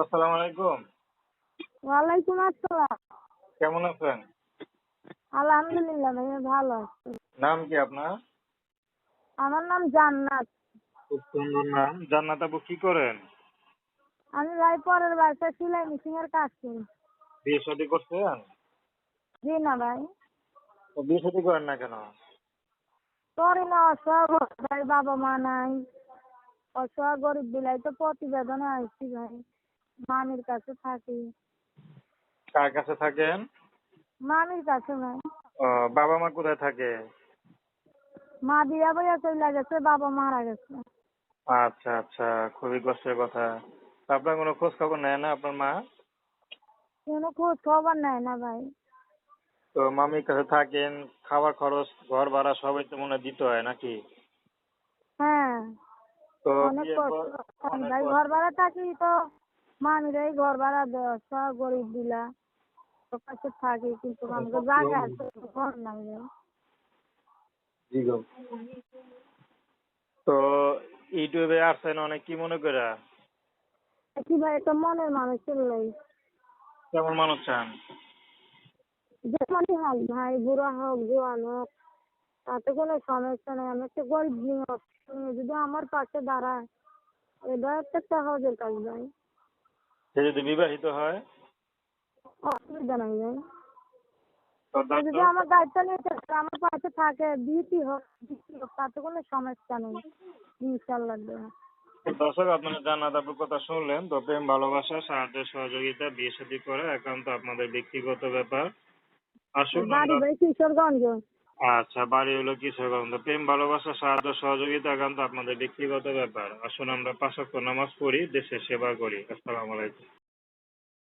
আসসালামু আলাইকুম। ওয়ালাইকুম আসসালাম। কেমন আছেন? আলহামদুলিল্লাহ ভাইয়া ভালো আছি। নাম কি আপনার? আমার নাম জান্নাত। খুব সুন্দর নাম। জান্নাত আপু কি করেন? আমি ভাই পরের বাসায় সেলাই মেশিন এর কাজ করি। বিয়ে শাদী করছেন? জি না ভাই। তো বিয়ে শাদী করেন না কেন? করি না অসহায় ভাই বাবা মা নাই। অসহায় গরিব বিলাই তো প্রতিবেদনে আসছি ভাই। মামির কাছে থাকি। কার কাছে থাকেন? মামির কাছে ও, বাবা মা কোথায় থাকে? মা বিয়া বইয়া চলে গেছে বাবা মারা গেছে। আচ্ছা আচ্ছা খুবই কষ্টের কথা। আপনার কোনো খোঁজ খবর নেয় না আপনার মা? কোনো খোঁজ খবর নেয় না ভাই। তো মামির কাছে থাকেন খাবার খরচ ঘর ভাড়া সবই তো মনে হয় দিতে হয় নাকি? হ্যাঁ। তো অনেক কষ্ট ভাই ঘর ভাড়া থাকি তো মামিরাই ঘর ভাড়া দেয় সব গরিব দিলা। ওর কাছে থাকি কিন্তু আমাকে জায়গা আছে ঘর নাই তো ইউটিউবে আসছেন অনেক কি মনে করে? কি ভাই একটা মনের মানুষের লই কেমন মানুষ চান? যেমনই হোক ভাই বুড়া হোক জোয়ান হোক তাতে কোনো সমস্যা নেই। আমি একটা গরিব যদি আমার পাশে দাঁড়ায় এটা একটা সহজের কাজ ভাই। সে যদি বিবাহিত হয়? অসুবিধা নাই ভাই। যদি আমার দায়িত্ব নিয়ে আমার পাশে থাকে বিউটি হোক তাতে কোনো সমস্যা নেই। ইনশাল্লাহ দর্শক আপনারা জান্নাত আপুর কথা শুনলেন তো প্রেম ভালোবাসা সাহায্য সহযোগিতা বিয়ে শাদী করা একান্ত আপনাদের ব্যক্তিগত ব্যাপার। আসুন বাড়ি ভাই কিশোরগঞ্জ। আচ্ছা বাড়ি হলো কিসের তো প্রেম, ভালোবাসা, সাহায্য, সহযোগিতা একান্ত আপনাদের ব্যক্তিগত ব্যাপার। আসুন আমরা পাঁচ ওয়াক্ত নামাজ পড়ি, দেশের সেবা করি। আসসালামু আলাইকুম।